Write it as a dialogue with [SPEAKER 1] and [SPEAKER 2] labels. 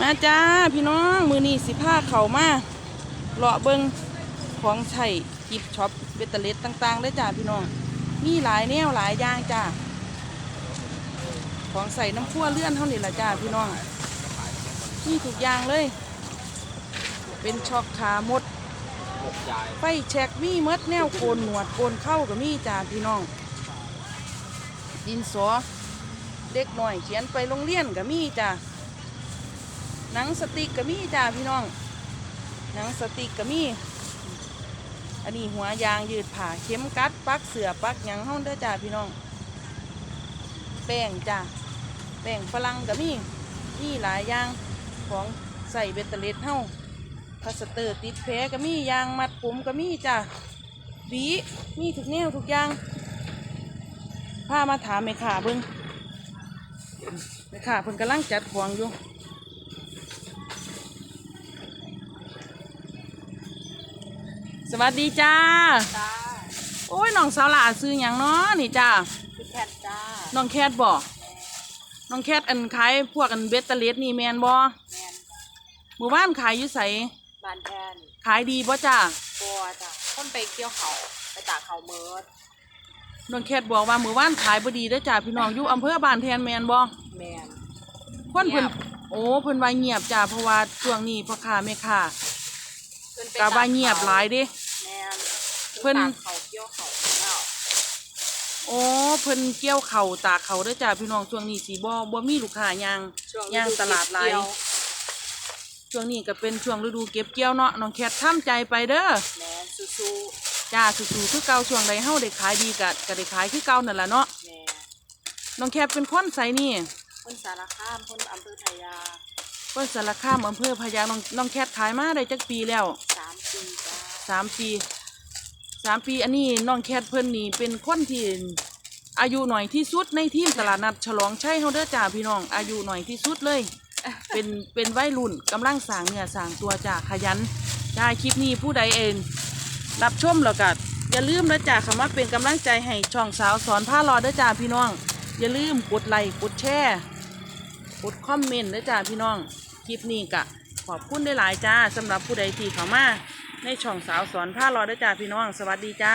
[SPEAKER 1] มาจ้าพี่น้องมือนี้สิผ้าเขามาเลาะเบิงของใช้กิฟช็อปเบตเตอร์เลสต่างๆได้จ้าพี่น้อง มีหลายแนวหลายอย่างจ้าของใส่น้ำพัวเลื่อนเท่านี้ละจ้าพี่น้องมีทุกอย่างเลย เป็นช็อกขาหมดไฟแช็กมีมดแนวโกนหนวดโกนเข้ากับมีจ้าพี่น้อง ดินสอเด็กหน่อยเขียนไปโรงเรียนกับมีจ้า หนังสติกก็มีจ้าพี่น้อง หนังสติกก็มี อันนี้หัวยางยืดผ่าเข็มกัดปักเสือปักหยังห้องเด้อจ้าพี่น้อง แป้งจ้าแป้งฝรั่งก็มีมีหลายอย่างของใส่เบตเตอร์เลสเฮาพลาสเตอร์ติดแผลก็มียางมัดผมก็มีจ้าหวีมีทุกแนวทุกอย่างพามาถามแม่ขาเบิ้งแม่ขาเพิ่นกำลังจัดของอยู่ สวัสดีจ้า
[SPEAKER 2] จ้า
[SPEAKER 1] โอ้ยน้องสาวหลาซื้ออย่างเนาะนี่จ้า
[SPEAKER 2] คือแคทจ้า
[SPEAKER 1] น้องแคทบอกน้องแคทอันขายพวกอันเบตเตอร์เลสนี่แมนบอ
[SPEAKER 2] แมน
[SPEAKER 1] หมู่บ้านขายอยู่ใส
[SPEAKER 2] บานแทน
[SPEAKER 1] ขายดีบ่จ้า
[SPEAKER 2] บัวจ้าต้นไปเกี่ยวเขาไปตากเขาเมิร์ด
[SPEAKER 1] น้องแคทบอกว่าหมู่บ้านขายบ่ดีเด้อจ้าพี่น้องอยู่อำเภอบ้านแทนแมนบ่
[SPEAKER 2] แมน
[SPEAKER 1] คนเพิ่น
[SPEAKER 2] เงียบ
[SPEAKER 1] โอ้เพิ่นว่าเงียบจ้าเพราะว่าช่วงนี้พ่อค้าแม่ค้า
[SPEAKER 2] เพิ่นไป
[SPEAKER 1] กะว่าเงียบหลายเด้
[SPEAKER 2] แมน
[SPEAKER 1] เพิ่น
[SPEAKER 2] ตากเขาเกี่ยวเขาแล้ว
[SPEAKER 1] โอ้เพิ่นเกี่ยวเข่าวตากเขาวเด้อจ้าพี่น้องช่วงนี้สิบ่บ่มีลูกค้ายาง
[SPEAKER 2] ช่วง
[SPEAKER 1] ย่างตลาดหลาย
[SPEAKER 2] เกี่ว
[SPEAKER 1] ช่วงนี้ก็เป็นช่วงฤดูเก็บเกี่ยวเนาะน้องแคททำใจไปเด้อ
[SPEAKER 2] แมนซูซู
[SPEAKER 1] จ้าสู่ๆคือเก่าช่วงใดเฮาได้ขายดีก็ก็ได้ขายคือเก่านั่นล่ะเนาะ
[SPEAKER 2] แมน
[SPEAKER 1] น้องแคทเป็นคนไสนี่
[SPEAKER 2] คนสารคามคนอำเภอไทยา
[SPEAKER 1] คนสารคามอำเภอพะยางน้องน้องแคทขายมาได้จักปีแล้ว
[SPEAKER 2] สาม ปีจ้า
[SPEAKER 1] สามปีสามปีอันนี้น้องแคทเพิ่นนี่เป็นคนที่อายุหน่อยที่สุดในทีมตลาดนัดฉลองชัยเฮาเด้อจ้าพี่น้องอายุหน่อยที่สุดเลย เป็นเป็นวัยรุ่นกำลังสร้างเนื้อสร้างตัวจ้าขยันจ้าคลิปนี้ผู้ใดเองรับชมแล้วก็อย่าลืมนะจ้าคำว่าเป็นกำลังใจให้ช่องสาวสอนผ้ารอเด้อจ้าพี่น้อง อย่าลืมกดไลค์กดแชร์กดคอมเมนต์เด้อจ้าพี่น้องคลิปนี้ก็ขอบคุณได้หลายๆจ้าสำหรับผู้ใดที่เข้ามา ในช่องสาวสอนผ้ารอยด้วยจ้าพี่น้อง สวัสดีจ้า